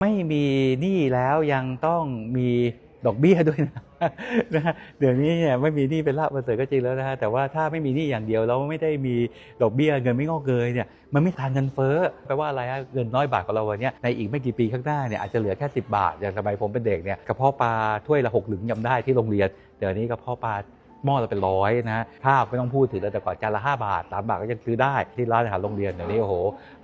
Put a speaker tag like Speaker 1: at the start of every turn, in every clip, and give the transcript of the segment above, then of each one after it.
Speaker 1: ไม่มีหนี้แล้วยังต้องมีดอกเบี้ยด้วยนะนะเดี๋ยวนี้เนี่ยไม่มีหนี้เป็นลาภประเสริฐก็จริงแล้วนะฮะแต่ว่าถ้าไม่มีหนี้อย่างเดียวแล้วไม่ได้มีดอกเบี้ยเงินไม่งอกเงยเนี่ยมันไม่ทานเงินเฟ้อแปลว่าอะไรฮะเงินน้อยบาทของเราวันนี้ในอีกไม่กี่ปีข้างหน้าเนี่ยอาจจะเหลือแค่ 10 บาทอย่างสมัยผมเป็นเด็กเนี่ยกระเพาะปลาถ้วยละหกหลึงยำได้ที่โรงเรียนเดี๋ยวนี้กระเพาะปลา หม้อละเป็นร้อยนะฮะข้าวไม่ต้องพูดถึงแล้วแต่ก่อนจานละ 5 บาท 3 บาทก็ยังซื้อได้ที่ร้านอาหารโรงเรียนเดี๋ยวนี้โอ้โห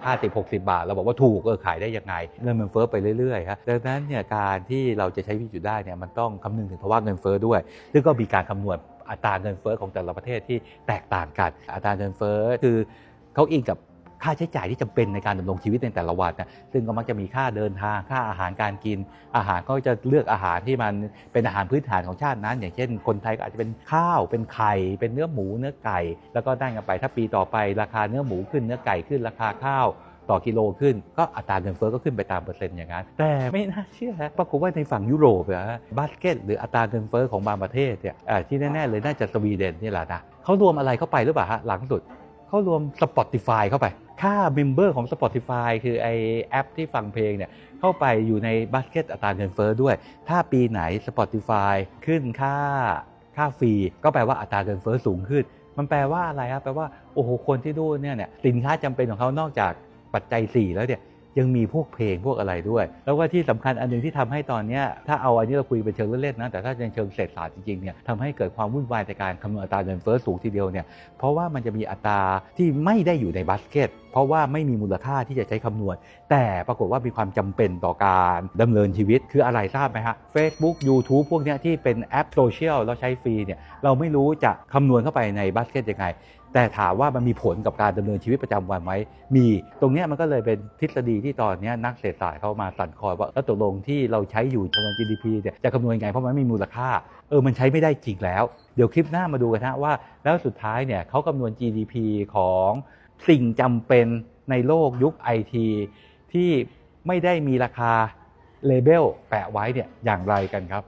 Speaker 1: ห้าสิบบาท เราบอกว่าถูกเออขายได้ยังไงเงินมันเฟ้อไปเรื่อยๆครับดังนั้นเนี่ยการที่เราจะใช้วิตอยู่ได้เนี่ยมันต้องคำนึงถึงภาวะเงินเฟ้อด้วย ซึ่งก็มีการคำนวณอัตราเงินเฟ้อของแต่ละประเทศที่แตกต่างกัน อัตราเงินเฟ้อคือเขาอิงกับ ค่าใช้จ่ายที่จำเป็นในการดำรงชีวิตในแต่ละวันนะซึ่งก็มักจะมีค่าเดินทางค่าอาหารการกิน อาหารก็จะเลือกอาหารที่มันเป็นอาหารพื้นฐานของชาตินั้น อย่างเช่น คนไทยก็อาจจะเป็นข้าวเป็นไข่เป็นเนื้อหมูเนื้อไก่ แล้วก็ได้กันไปถ้าปีต่อไปราคาเนื้อหมูขึ้นเนื้อไก่ขึ้นราคาข้าวต่อกิโลขึ้นก็อัตราเงินเฟ้อก็ขึ้นไปตามเปอร์เซ็นต์อย่างนั้น แต่ไม่น่าเชื่อฮะปรากฏว่าในฝั่งยุโรปอะบาสเกตหรืออัตราเงินเฟ้อของบางประเทศเนี่ยที่แน่ๆเลยน่าจะสวีเดนนี่แหละนะเขารวมอะไรเข้าไปหรือเปล่าฮะหลังสุดเขารวม Spotify เข้าไป ค่าเมมเบอร์ของ Spotify คือไอแอปที่ฟังเพลงเนี่ยเข้าไปอยู่ในบัสเกตอัตราเงินเฟ้อด้วย ถ้าปีไหน Spotify ขึ้นค่าค่าฟรีก็แปลว่าอัตราเงินเฟ้อสูงขึ้น มันแปลว่าอะไรครับแปลว่าโอ้โหคนที่ดูเนี่ยเนี่ยสินค้าจำเป็นของเขานอกจากปัจจัย 4 แล้วเนี่ย ยังมีพวกเพลงพวกอะไรด้วย แล้วก็ที่สำคัญอันหนึงที่ทำให้ตอนนี้ถ้าเอาอันนี้เราคุยเป็นเชิงเล่นๆนะแต่ถ้าในเชิงเศรษฐศาสตร์จริงๆเนี่ยทำให้เกิดความวุ่นวายในการคำนวณอัตราเงินเฟ้อสูงทีเดียวเนี่ยเพราะว่ามันจะมีอัตราที่ไม่ได้อยู่ในบัสเกตเพราะว่าไม่มีมูลค่าที่จะใช้คำนวณ แต่ปรากฏว่ามีความจำเป็นต่อการดำเนินชีวิตคืออะไรทราบไหมฮะ Facebook YouTube พวกนี้ที่เป็นแอปโซเชียลแล้วใช้ฟรีเนี่ยเราไม่รู้จะคำนวณเข้าไปในบัสเกตยังไง แต่ถามว่ามันมีผลกับการดำเนินชีวิตประจำวันไหมมีตรงนี้มันก็เลยเป็นทฤษฎีที่ตอนนี้นักเศรษฐศาสตร์เขามาสั่นคลอยว่าแล้วตกลงที่เราใช้อยู่จำนวน GDP เนี่ยจะคำนวณยังไงเพราะมันไม่มีมูลค่าเออมันใช้ไม่ได้จริงแล้ว เดี๋ยวคลิปหน้ามาดูกันฮะว่า แล้วสุดท้ายเนี่ยเขาคำนวณ GDP ของสิ่งจำเป็นในโลกยุคไอทีที่ไม่ได้มีราคาเลเบลแปะไว้เนี่ยอย่างไรกันครับ